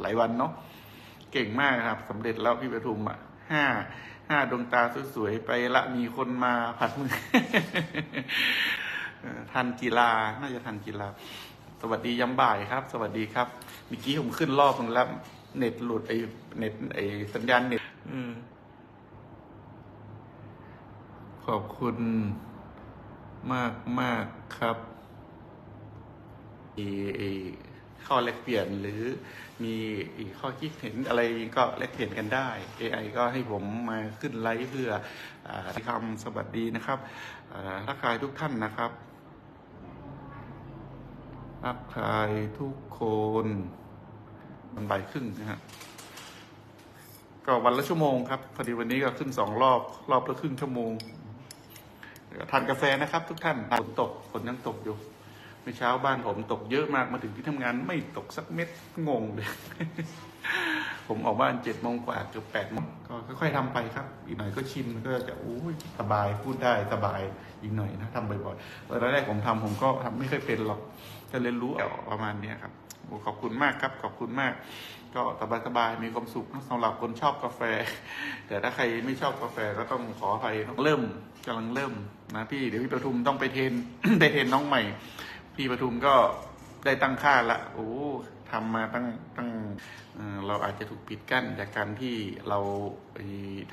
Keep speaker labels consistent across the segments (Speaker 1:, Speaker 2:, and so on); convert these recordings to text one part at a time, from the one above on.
Speaker 1: หลายวันเนาะเก่งมากครับสำเร็จแล้วพี่ประทุมอะห้าห้าดวงตาสวยๆไปละมีคนมาผัดมือทันกีฬาน่าจะทันกีฬา สวัสดียามบ่ายครับ สวัสดีครับเมื่อกี้ผมขึ้นรอบนึงแล้ว เน็ตหลุดไอ้เน็ตไอ้สัญญาณเน็ตอขอบคุณมากมากครับมีไอ้ ข้อแลกเปลี่ยนหรือมีอีกข้อคิดเห็นอะไรก็แลกเปลี่ยนกันได้ AI ก็ให้ผมมาขึ้นไลฟ์เพื่ออคำสวัสดีนะครับอ่าทักทายทุกท่านนะครับทักทายทุกคนมันบ่ายครึ่งนะฮะก็วันละชั่วโมงครับพอดีวันนี้ก็ขึ้นสองรอบรอบละครึ่งชั่วโมงทานกาแฟนะครับ ทุกท่านฝนตกฝนยังตกอยู่ เมื่อเช้าบ้านผมตกเยอะมากมาถึงที่ทำงานไม่ตกสักเม็ดงงเลย ผมออกบ้านเจ็ดโมงกว่าเกือบแปดโมงก็ค่อยๆทำไปครับ อีกหน่อยก็ชินก็จะอู้ยสบายพูดได้สบายอีกหน่อยนะทำบ่อยๆตอนแรกผมทำผมก็ทำไม่เคยเป็นหรอกจะเรียนรู้เอาประมาณเนี้ครับขอบคุณมากครับขอบคุณมาก ก็สบายๆมีความสุขสำหรับคนชอบกาแฟ แต่ถ้าใครไม่ชอบกาแฟก็ต้องขออภัยเริ่มกำลังเริ่มนะพี่เดี๋ยวพี่ประทุมต้องไปเทนไปเทนน้องใหม่ พี่ปทุมก็ได้ตั้งค่าละโอ้ทำมาตั้งตั้งเราอาจจะถูกปิดกั้นจากการที่เรา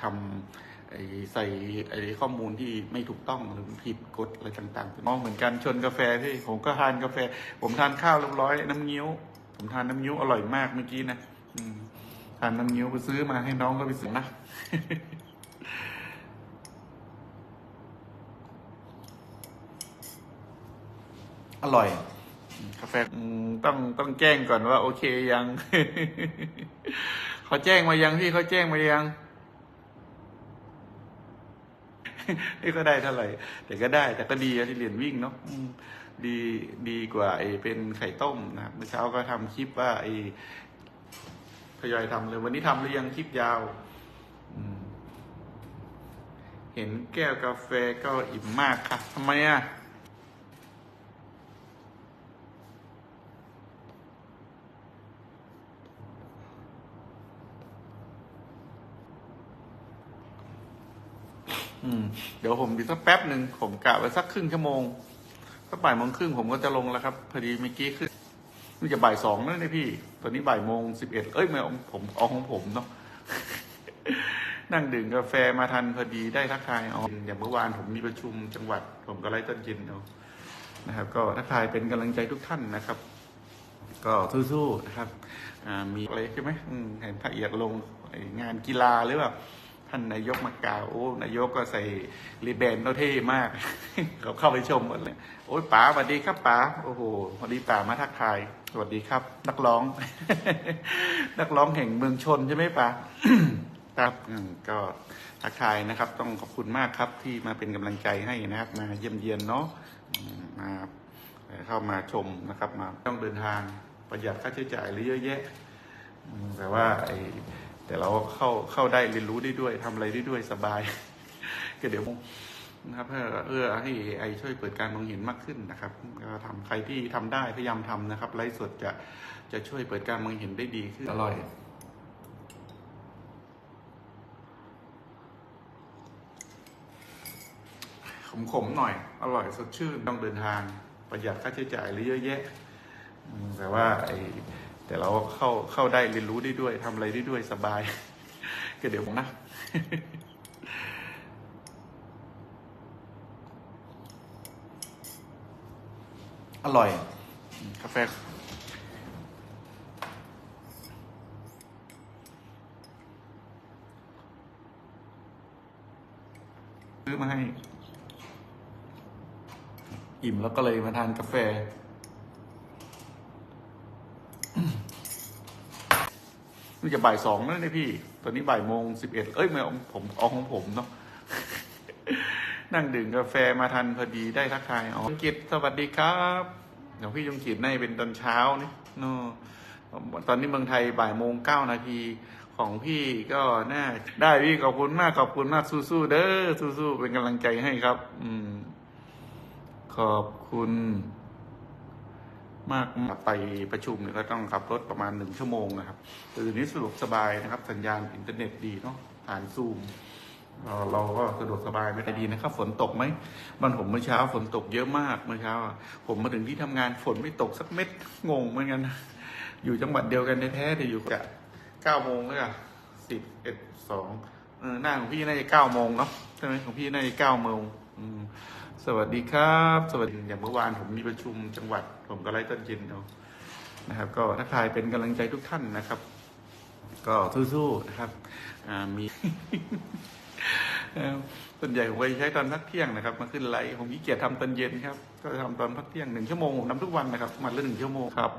Speaker 1: ทำใส่ไอ้ข้อมูลที่ไม่ถูกต้องหรือผิดกฎอะไรต่างๆมองเหมือนกันชนกาแฟที่ผมก็ทานกาแฟ ผมทานข้าวเรียบร้อยน้ำเงี้ยว ผมทานน้ำเงี้ยวอร่อยมากเมื่อกี้นะทานน้ำเงี้ยวไปซื้อมาให้น้องก็ไปซื้อนะ อร่อยกาแฟอืมต้องต้องแจ้งก่อนว่า โอเคยังเขาแจ้งมายังพี่เขาแจ้งมายังนี่ก็ได้เท่าไหร่ แต่ก็ได้ แต่ก็ดีอะที่เรียนวิ่งเนาะอืมดีดีกว่าไอ้เป็นไข่ต้มนะครับเมื่อเช้าก็ทำคลิปว่าไอ้ทยอยทำเลย วันนี้ทำหรือยังคลิปยาวอืมเห็นแก้วกาแฟก็อิ่มมากค่ะทำไมอะ อืม เดี๋ยวผมอีกสักแป๊บหนึ่งผมกะไว้สักครึ่งชั่วโมงสักบ่ายโมงครึ่งผมก็จะลงแล้วครับพอดีเมื่อกี้ขึ้นนี่จะบ่ายสองแล้วนี่พี่ ตอนนี้บ่ายโมงสิบเอ็ดเอ้ยไม่เอาผมเอาของผมเนาะนั่งดื่มกาแฟมาทันพอดีได้ทักทายเอาอย่างเมื่อวานผมมีประชุมจังหวัด ผมก็ไล่ต้นเย็นเอานะครับ ก็ทักทายเป็นกำลังใจทุกท่านนะครับ ก็สู้ๆนะครับมีอะไรใช่ไหมเห็นพระเอียดลงงานกีฬาหรือแบบ ท่านนายกมากล่าวโอ้นายกก็ใส่รีแบนเขาเท่มาก เขาเข้าไปชมหมดเลย โอ้ยป๋าสวัสดีครับป๋าโอ้โหพอดีป๋ามาทักทาย สวัสดีครับ นักร้อง นักร้องแห่งเมืองชนใช่ไหมป๋าครับก็ทักทายนะครับ ต้องขอบคุณมากครับที่มาเป็นกำลังใจให้นะครับ มาเยี่ยมเยียนเนาะมาเข้ามาชมนะครับ มาต้องเดินทางประหยัดค่าใช้จ่ายหรือเยอะแยะ แต่ว่าไอ แต่เราเข้าเข้าได้เรียนรู้ได้ด้วยทำอะไรได้ด้วยสบาย ก็เดี๋ยวนะครับเพื่อเพื่อให้ไอช่วยเปิดการมองเห็นมากขึ้นนะครับก็ทำใครที่ทำได้พยายามทำนะครับไลฟ์สดจะจะช่วยเปิดการมองเห็นได้ดีขึ้นอร่อยขมๆหน่อย อร่อยสดชื่นต้องเดินทางประหยัดค่าใช้จ่ายหรือเยอะแยะอืมแต่ว่าไอ แต่เราเข้าเข้าได้เรียนรู้ได้ด้วยทำอะไรได้ด้วยสบาย ก็เดี๋ยวผมนะอร่อย กาแฟ ซื้อมาให้ อิ่มแล้วก็เลยมาทานกาแฟ นี่จะบ่ายสองแล้วนี่พี่ ตอนนี้บ่ายโมงสิบเอ็ดเอ้ยไม่เอาผมเอาของผมเนาะนั่งดื่มกาแฟมาทันพอดีได้ทักทายอ๋อจงกิจสวัสดีครับเดี๋ยวพี่ยงกิจในเป็นตอนเช้านี่เนาะตอนนี้เมืองไทยบ่ายโมงเก้านาทีของพี่ก็น่าได้พี่ขอบคุณมากขอบคุณมากสู้ๆเด้อสู้ๆเป็นกำลังใจให้ครับ อืม ขอบคุณ มากไปประชุมเนี่ยก็ต้องขับรถประมาณหนึ่งชั่วโมงนะครับแต่เดี๋ยวนี้สะดวกสบายนะครับ สัญญาณอินเทอร์เน็ตดีเนาะผ่านซูมเราเราก็สะดวกสบายไม่ได้ดีนะครับ ฝนตกไหมบ้านผมเมื่อเช้าฝนตกเยอะมากเมื่อเช้าผมมาถึงที่ทำงานฝนไม่ตกสักเม็ดงงเหมือนกันอยู่จังหวัดเดียวกันแท้ๆแต่อยู่กะเก้าโมงเลยอะสิบเอ็ดสองเออหน้าของพี่น่าจะเก้าโมงเนาะใช่ไหมของพี่น่าจะเก้าโมงอืม สวัสดีครับ สวัสดีอย่างเมื่อวานผมมีประชุมจังหวัด ผมก็ไล่ต้นเย็นเนาะนะครับ ก็ทักทายเป็นกำลังใจทุกท่านนะครับ ก็สู้ๆนะครับมีส่วนใหญ่ผมไปใช้ตอนพักเที่ยงนะครับมาขึ้นไลฟ์ผมขี้เกียจทำตอนเย็นครับ ก็ทำตอนพักเที่ยงหนึ่งชั่วโมงผมทำทุกวันนะครับวันละหนึ่งชั่วโมงครับ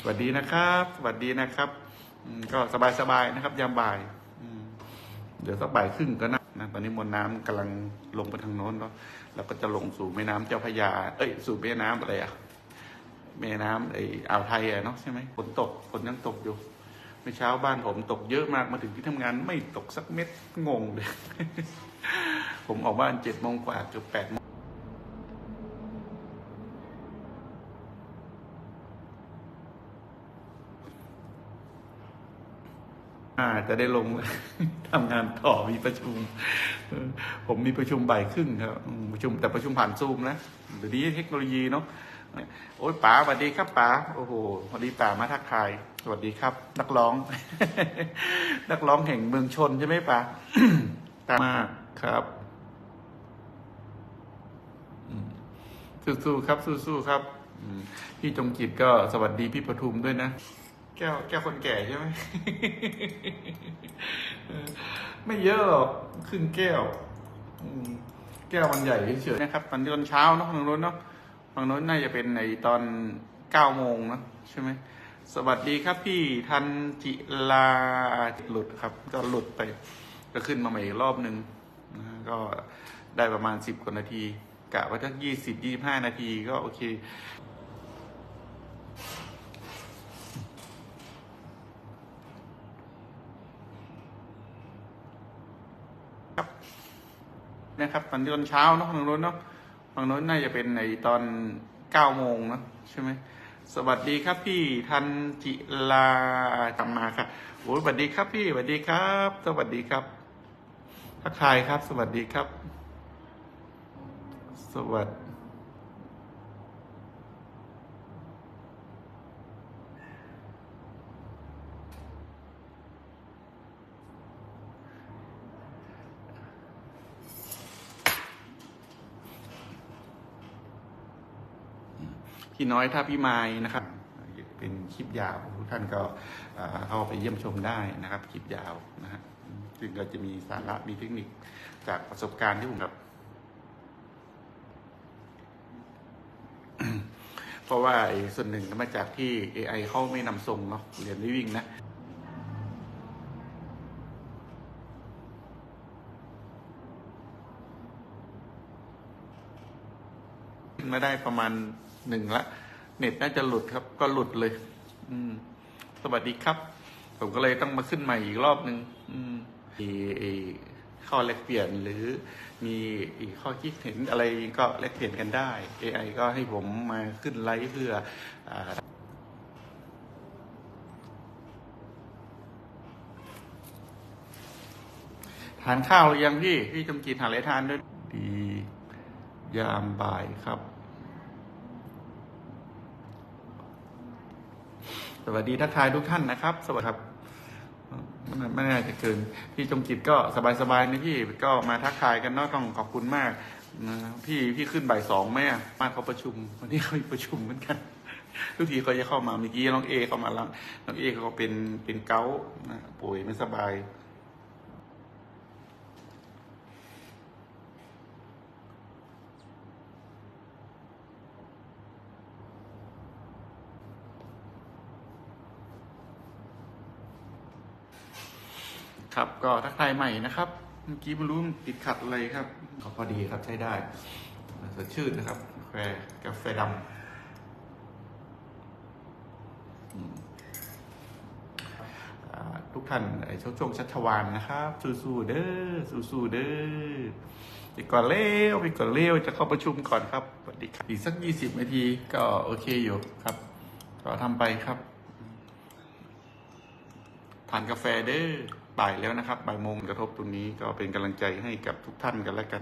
Speaker 1: สวัสดีนะครับ สวัสดีนะครับก็สบายๆนะครับ ยามบ่ายเดี๋ยวสักบ่ายครึ่งก็นะ นะตอนนี้มวลน้ำกำลังลงไปทางโน้นเนาะแล้วก็จะลงสู่แม่น้ำเจ้าพระยา เอ้ย สู่แม่น้ำอะไรอะแม่น้ำไอ้อ่าวไทยอะเนาะใช่ไหมฝนตกฝนยังตกอยู่เมื่อเช้าบ้านผมตกเยอะมากมาถึงที่ทำงานไม่ตกสักเม็ดงงเลย ผมออกบ้านเจ็ดโมงกว่าเกือบแปดโมง อาจะได้ลงทำงานต่อมีประชุม ผมมีประชุมบ่ายครึ่งครับประชุมแต่ประชุมผ่านซูมนะเดี๋ยวนี้เทคโนโลยีเนาะโอ้ยป๋าสวัสดีครับป๋าโอ้โหสวัสดีป๋ามาทักทายสวัสดีครับ นักร้อง นักร้องแห่งเมืองชนใช่ไหมป๋าตามมากครับสู้ๆครับ สู้ๆครับพี่จงจิตก็สวัสดีพี่ปทุมด้วยนะ แก้วแก้วคนแก่ใช่ไหมไม่เยอะหรอกครึ่งแก้วแก้วมันใหญ่เฉยๆนะครับ ตอนตอนเช้าเนาะทางโน้นเนาะทางโน้นน่าจะเป็นในตอนเก้าโมงเนะใช่ไหมสวัสดีครับพี่ทันจิลาหลุดครับ ก็หลุดไปก็ขึ้นมาใหม่อีกรอบหนึ่งก็ได้ประมาณสิบกว่านาทีกะว่าถ้ายี่สิบยี่ห้านาทีก็โอเค นะครับ ตอนตอนเช้าเนาะฝั่งนู้นเนาะฝั่งนู้นน่าจะเป็นในตอนเก้าโมงเนะใช่ไหมสวัสดีครับพี่ทันจิลากลับมาครับโอ้ยสวัสดีครับพี่สวัสดีครับ สวัสดีครับทักทายครับ สวัสดีครับ สวัสดี พี่น้อยท่าพิมายนะครับ เป็นคลิปยาวทุกท่านก็เข้าไปเยี่ยมชมได้นะครับคลิปยาวนะฮะซึ่งก็จะมีสาระมีเทคนิคจากประสบการณ์ที่ผมกับ เพราะว่าส่วนหนึ่งก็มาจากที่ AI เขาไม่นำทรงเนาะเรียนรีวิ่งนะ มาได้ประมาณหนึ่งละเน็ตน่าจะหลุดครับ ก็หลุดเลย อืม สวัสดีครับ ผมก็เลยต้องมาขึ้นใหม่อีกรอบหนึ่งอืมมีข้อแลกเปลี่ยนหรือมีอีกข้อคิดเห็นอะไรก็แลกเปลี่ยนกันได้ AI ก็ให้ผมมาขึ้นไลฟ์เพื่ออาทานข้าวยังพี่ พี่จมกินหาอะไรทานด้วย ดี ยามบ่ายครับ สวัสดีทักทายทุกท่านนะครับ สวัสดีครับไม่น่าไม่น่จะเกินพี่จงจิตก็สบายๆนะพี่ก็มาทักทายกันเนาะต้องขอบคุณมากนะพี่พี่ขึ้นบ่ายสองไหมอะมาเขาประชุม วันนี้เขามีประชุมเหมือนกัน ทุกทีเขาจะเข้ามาเมื่อกี้น้องเอเข้ามาแล้วน้องเอเขาเป็นเป็นเกาป่วยไม่สบาย ครับก็ทักทายใหม่นะครับ เมื่อกี้ไม่รู้ติดขัดอะไรครับก็พอดีครับใช้ได้สดชื่นนะครับแฟกาแฟดำทุกท่านไอช่วงช่วงชัชวานนะครับ สู้ๆเด้อสู้ๆเด้อไปก่อนเร็วไปก่อนเร็วจะเข้าประชุมก่อนครับสวัสดีครับอีกสักยี่สิบนาทีก็โอเคอยู่ครับ ก็ทำไปครับทานกาแฟเด้อ บ่ายแล้วนะครับบ่ายโมงกระทบตรงนี้ก็เป็นกำลังใจให้กับทุกท่านกันแล้วกัน